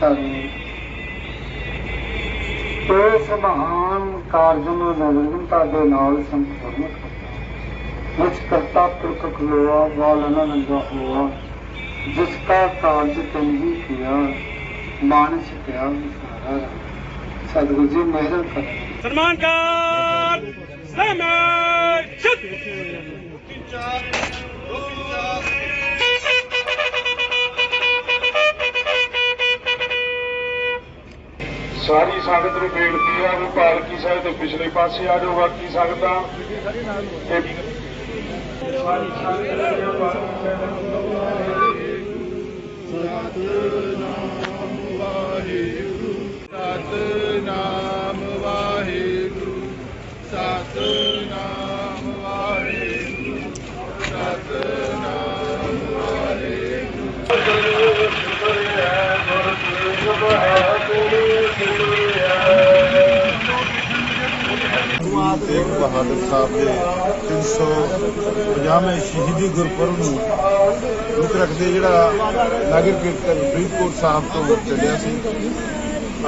ਕਰੀ ਇਸ ਮਹਾਨ ਕਾਰਜ ਨੂੰ ਨਿਰਵਿਘਨਤਾ ਦੇ ਨਾਲ ਸੰਪੂਰਨ ਮੁਝ ਕਰਤਾ ਪੁਰਖ ਖਲੋਆ ਵਾਲ ਅਨੰਦਾ ਹੋਆ। ਜਿਸ ਕਾ ਕਾਰਜ ਕੰਜੀ ਕੀਆ ਮਾਨਸ ਪਿਆ ਵਿਸਾਰਾ ਸਤਿਗੁਰੂ ਜੀ ਮਿਹਰ ਕਰੋ। ਸਨਮਾਨ ਕਰ ਚੁੱਪ ਸਾਰੀ ਸੰਗਤ ਨੂੰ ਬੇਨਤੀ ਆ ਵੀ ਪਾਲਕੀ ਸਾਹਿਬ ਤੋਂ ਪਿਛਲੇ ਪਾਸੇ ਆ ਜਾਓ, ਬਾਕੀ ਸੰਗਤਾਂ। ਸਾਰੀ ਸੰਗਤ ਜਿਹੜੀਆਂ ਪਾਲਕੀ ਸਾਹਿਬ ਬਹਾਦਰ ਸਾਹਿਬ ਦੇ 350ਵੇਂ ਸ਼ਹੀਦੀ ਗੁਰਪੁਰਬ ਨੂੰ ਮੁੱਖ ਰੱਖਦੇ ਜਿਹੜਾ ਨਗਰ ਕੀਰਤਨ ਫਰੀਦਕੋਟ ਸਾਹਿਬ ਤੋਂ ਚੱਲਿਆ ਸੀ।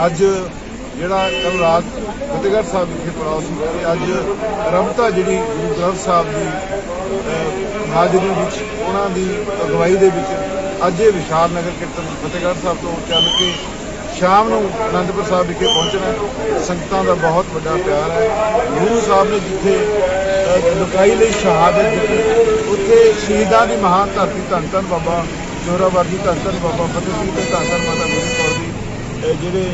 ਅੱਜ ਜਿਹੜਾ ਕੱਲ ਰਾਤ ਫਤਿਹਗੜ੍ਹ ਸਾਹਿਬ ਵਿਖੇ ਪੜਾਅ ਸੀ ਤੇ ਅੱਜ ਰਮਤਾ ਜਿਹੜੀ ਗੁਰੂ ਗ੍ਰੰਥ ਸਾਹਿਬ ਦੀ ਹਾਜ਼ਰੀ ਵਿੱਚ ਉਹਨਾਂ ਦੀ ਅਗਵਾਈ ਦੇ ਵਿੱਚ ਅੱਜ ਇਹ ਵਿਸ਼ਾਲ ਨਗਰ ਕੀਰਤਨ ਫਤਿਹਗੜ੍ਹ ਸਾਹਿਬ ਤੋਂ ਚੱਲ ਕੇ ਸ਼ਾਮ ਨੂੰ ਅਨੰਦਪੁਰ ਸਾਹਿਬ ਵਿਖੇ ਪਹੁੰਚਣਾ ਸੰਗਤਾਂ ਦਾ ਬਹੁਤ ਵੱਡਾ ਪਿਆਰ ਹੈ। ਗੁਰੂ ਸਾਹਿਬ ਨੇ ਜਿੱਥੇ ਲੁਕਾਈ ਲਈ ਸ਼ਹਾਦਤ ਦਿੱਤੀ, ਉੱਥੇ ਸ਼ਹੀਦਾਂ ਦੀ ਮਹਾਨ ਧਰਤੀ ਧੰਨ ਧੰਨ ਬਾਬਾ ਜੋਰਾਵਰ ਜੀ, ਧੰਨ ਧੰਨ ਬਾਬਾ ਫਤਿਹ ਸਿੰਘ ਤੇ ਧੰਨ ਧੰਨ ਮਾਤਾ ਗੁਰੂ ਕੌਰ ਦੀ ਜਿਹੜੇ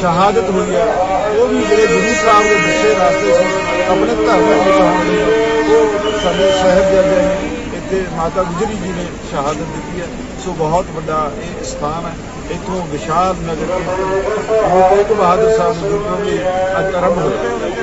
ਸ਼ਹਾਦਤ ਹੋਈ ਹੈ, ਉਹ ਵੀ ਜਿਹੜੇ ਗੁਰੂ ਸਾਹਿਬ ਦੇ ਦੱਸੇ ਰਾਸਤੇ ਸੀ, ਆਪਣੇ ਧਰਮ ਨੂੰ ਬਚਾਉਣ ਲਈ ਉਹ ਸਾਡੇ ਸਾਹਿਬਜ਼ਾਦੇ ਨੇ ਮਾਤਾ ਗੁਜਰੀ ਜੀ ਨੇ ਸ਼ਹਾਦਤ ਦਿੱਤੀ ਹੈ। ਸੋ ਬਹੁਤ ਵੱਡਾ ਇਹ ਸਥਾਨ ਹੈ। ਇੱਥੋਂ ਵਿਸ਼ਾਲ ਨਗਰ ਕੀਰਤਨ ਗੁਰੂ ਤੇਗ ਬਹਾਦਰ ਸਾਹਿਬ ਜੀ ਗੁਰਪੁਰਬ ਵੀ ਅੱਜ ਆਰੰਭ ਹੋਇਆ।